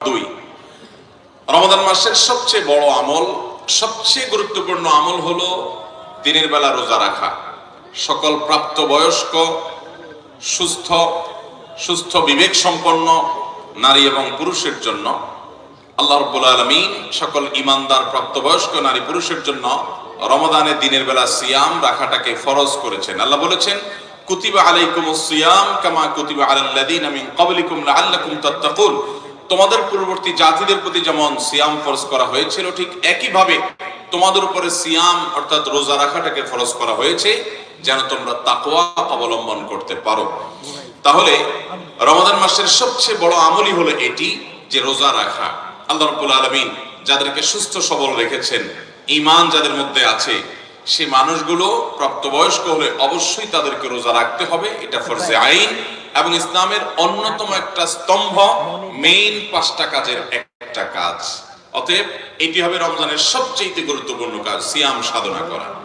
দুই। রমাদান মাসের সবচেয়ে বড় আমল, সবচেয়ে গুরুত্বপূর্ণ আমল হলো দিনের বেলা রোজা রাখা। সকল প্রাপ্ত বয়স্ক সুস্থ সুস্থ বিবেক সম্পন্ন নারী এবং পুরুষের জন্য, আল্লাহ রব্বুল আলমিন সকল ইমানদার প্রাপ্তবয়স্ক নারী পুরুষের জন্য রমাদানের দিনের বেলা সিয়াম রাখাটাকে ফরজ করেছেন। আল্লাহ বলেছেন, কুতিবা আলাইকুম সিয়াম কামা কুতিবা আলাল্লাযীনা মিন ক্বাবলিকুম লাআল্লাকুম তাত্তাকুন। তোমাদের পূর্ববর্তী জাতিদের প্রতি যেমন সিয়াম ফরজ করা হয়েছিল, ঠিক একইভাবে তোমাদের উপরে সিয়াম অর্থাৎ রোজা রাখাটাকে ফরজ করা হয়েছে, যেন তোমরা তাকওয়া অবলম্বন করতে পারো। তাহলে রমাদান মাসের সবচেয়ে বড় আমলই হলো এটি, যে রোজা রাখা। আল্লাহ রাব্বুল আলামিন যাদেরকে সুস্থ সবল রেখেছেন, ঈমান যাদের মধ্যে আছে সে মানুষগুলো প্রাপ্তবয়স্ক হলে অবশ্যই তাদেরকে রোজা রাখতে হবে, এটা ফরজে আইন এবং ইসলামের অন্যতম একটা স্তম্ভ মেইন পাঁচটা কাজের একটা কাজ। অতএব এটি হবে রমজানের সবচেয়ে গুরুত্বপূর্ণ কাজ, সিয়াম সাধনা করা।